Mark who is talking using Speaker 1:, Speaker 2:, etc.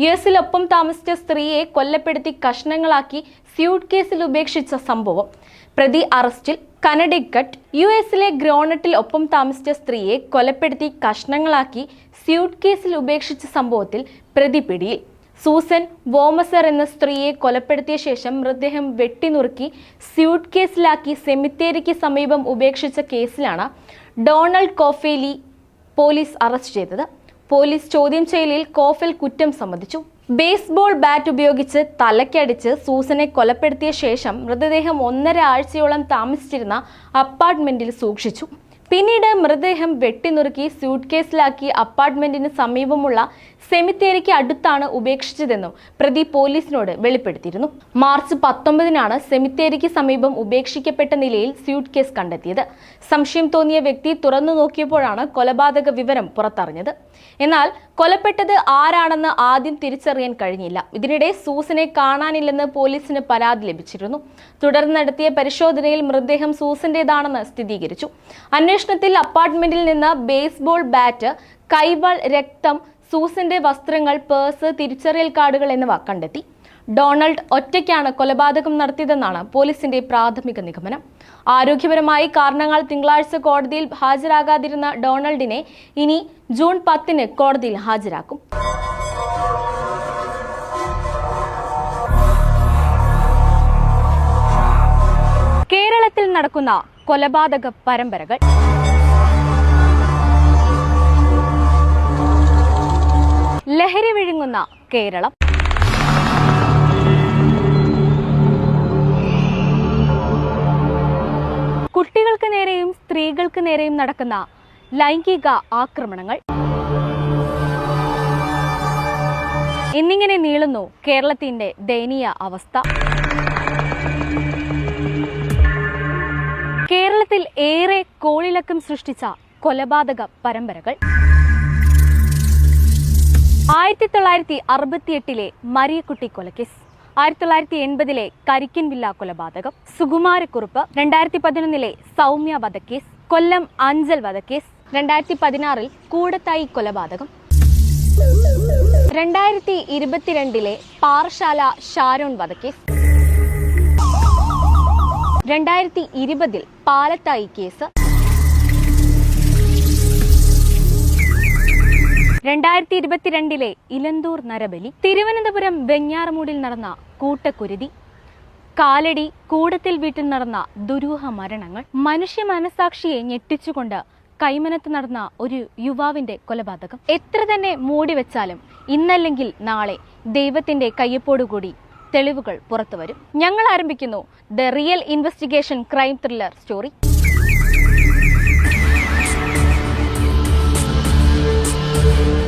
Speaker 1: U എസിലൊപ്പം താമസിച്ച സ്ത്രീയെ കൊല്ലപ്പെടുത്തി കഷ്ണങ്ങളാക്കി സ്യൂട്ട് കേസിൽ ഉപേക്ഷിച്ച സംഭവം. പ്രതി അറസ്റ്റിൽ കനഡിക്കട്ട് യു എസിലെ ഗ്രോണട്ടിൽ ഒപ്പം താമസിച്ച സ്ത്രീയെ കൊലപ്പെടുത്തി കഷ്ണങ്ങളാക്കി സ്യൂട്ട് കേസിൽ ഉപേക്ഷിച്ച സംഭവത്തിൽ പ്രതി പിടിയിൽ. സൂസൻ വോമസർ എന്ന സ്ത്രീയെ കൊലപ്പെടുത്തിയ ശേഷം മൃതദേഹം വെട്ടിനുറുക്കി സ്യൂട്ട് കേസിലാക്കി സെമിത്തേരിക്ക് സമീപം ഉപേക്ഷിച്ച കേസിലാണ് ഡൊണാൾഡ് കോഫേലി പോലീസ് അറസ്റ്റ് ചെയ്തത്. പോലീസ് ചോദ്യം ചെയ്യലിൽ കോഫൽ കുറ്റം സമ്മതിച്ചു. ബേസ്ബോൾ ബാറ്റ് ഉപയോഗിച്ച് തലക്കടിച്ച് സൂസനെ കൊലപ്പെടുത്തിയ ശേഷം മൃതദേഹം ഒന്നര ആഴ്ചയോളം താമസിച്ചിരുന്ന അപ്പാർട്ട്മെന്റിൽ സൂക്ഷിച്ചു. പിന്നീട് മൃതദേഹം വെട്ടിനുറുക്കി സ്യൂട്ട് കേസിലാക്കി അപ്പാർട്ട്മെന്റിന് സമീപമുള്ള സെമിത്തേരിക്ക് അടുത്താണ് ഉപേക്ഷിച്ചതെന്നും പ്രതി പോലീസിനോട് വെളിപ്പെടുത്തിയിരുന്നു. മാർച്ച് പത്തൊമ്പതിനാണ് സെമിത്തേരിക്ക് സമീപം ഉപേക്ഷിക്കപ്പെട്ട നിലയിൽ സ്യൂട്ട് കേസ് കണ്ടെത്തിയത്. സംശയം തോന്നിയ വ്യക്തി തുറന്നു നോക്കിയപ്പോഴാണ് കൊലപാതക വിവരം പുറത്തറിഞ്ഞത്. എന്നാൽ കൊലപ്പെട്ടത് ആരാണെന്ന് ആദ്യം തിരിച്ചറിയാൻ കഴിഞ്ഞില്ല. ഇതിനിടെ സൂസനെ കാണാനില്ലെന്ന് പോലീസിന് പരാതി ലഭിച്ചിരുന്നു. തുടർന്ന് നടത്തിയ പരിശോധനയിൽ മൃതദേഹം സൂസന്റേതാണെന്ന് സ്ഥിരീകരിച്ചു. അന്വേഷണത്തിൽ അപ്പാർട്ട്മെന്റിൽ നിന്ന് ബേസ്ബോൾ ബാറ്റ് കൈബൾ രക്തം സൂസന്റെ വസ്ത്രങ്ങൾ പേഴ്സ് തിരിച്ചറിയൽ കാർഡുകൾ എന്നിവ കണ്ടെത്തി. ഡൊണാൾഡ് ഒറ്റയ്ക്കാണ് കൊലപാതകം നടത്തിയതെന്നാണ് പോലീസിന്റെ പ്രാഥമിക നിഗമനം. ആരോഗ്യപരമായി കാരണങ്ങൾ തിങ്കളാഴ്ച കോടതിയിൽ ഹാജരാകാതിരുന്ന ഡൊണാൾഡിനെ ഇനി ജൂൺ പത്തിന് കോടതിയിൽ ഹാജരാക്കും. കേരളത്തിൽ നടക്കുന്ന കൊലപാതക പരമ്പരകൾ. ലഹരി വിഴുങ്ങുന്ന കേരളം. കുട്ടികൾക്ക് നേരെയും സ്ത്രീകൾക്ക് നേരെയും നടക്കുന്ന ലൈംഗിക ആക്രമണങ്ങൾ. എന്നിങ്ങനെ നീളുന്നു കേരളത്തിന്റെ ദയനീയ അവസ്ഥ. കോളിളക്കം സൃഷ്ടിച്ച കൊലപാതക പരമ്പരകൾ. ആയിരത്തി തൊള്ളായിരത്തി അറുപത്തിയെട്ടിലെ മരിയക്കുട്ടി കൊലക്കേസ് ആയിരത്തി തൊള്ളായിരത്തി എൺപതിലെ കരിക്കൻ വില്ല കൊലപാതകം സുകുമാരക്കുറുപ്പ് രണ്ടായിരത്തി പതിനൊന്നിലെ സൗമ്യ വധക്കേസ് കൊല്ലം അഞ്ചൽ വധക്കേസ് രണ്ടായിരത്തി പതിനാറിൽ കൂടത്തായി കൊലപാതകം. രണ്ടായിരത്തി ഇരുപത്തിരണ്ടിലെ പാറശാല ഷാരോൺ വധക്കേസ്. രണ്ടായിരത്തി ഇരുപതിൽ പാലത്തായി കേസ്. രണ്ടായിരത്തി ഇരുപത്തിരണ്ടിലെ ഇലന്തൂർ നരബലി തിരുവനന്തപുരം വെഞ്ഞാറമൂടിൽ നടന്ന കൂട്ടക്കുരുതി കാലടി കൂടത്തിൽ വീട്ടിൽ നടന്ന ദുരൂഹ മരണങ്ങൾ മനുഷ്യ മനസാക്ഷിയെ ഞെട്ടിച്ചുകൊണ്ട് കൈമനത്ത് നടന്ന ഒരു യുവാവിന്റെ കൊലപാതകം. എത്ര തന്നെ മൂടി വെച്ചാലും ഇന്നല്ലെങ്കിൽ നാളെ ദൈവത്തിന്റെ കയ്യപ്പോടുകൂടി തെളിവുകൾ പുറത്തുവരും. ഞങ്ങൾ ആരംഭിക്കുന്നു the real investigation crime thriller story. Thank you.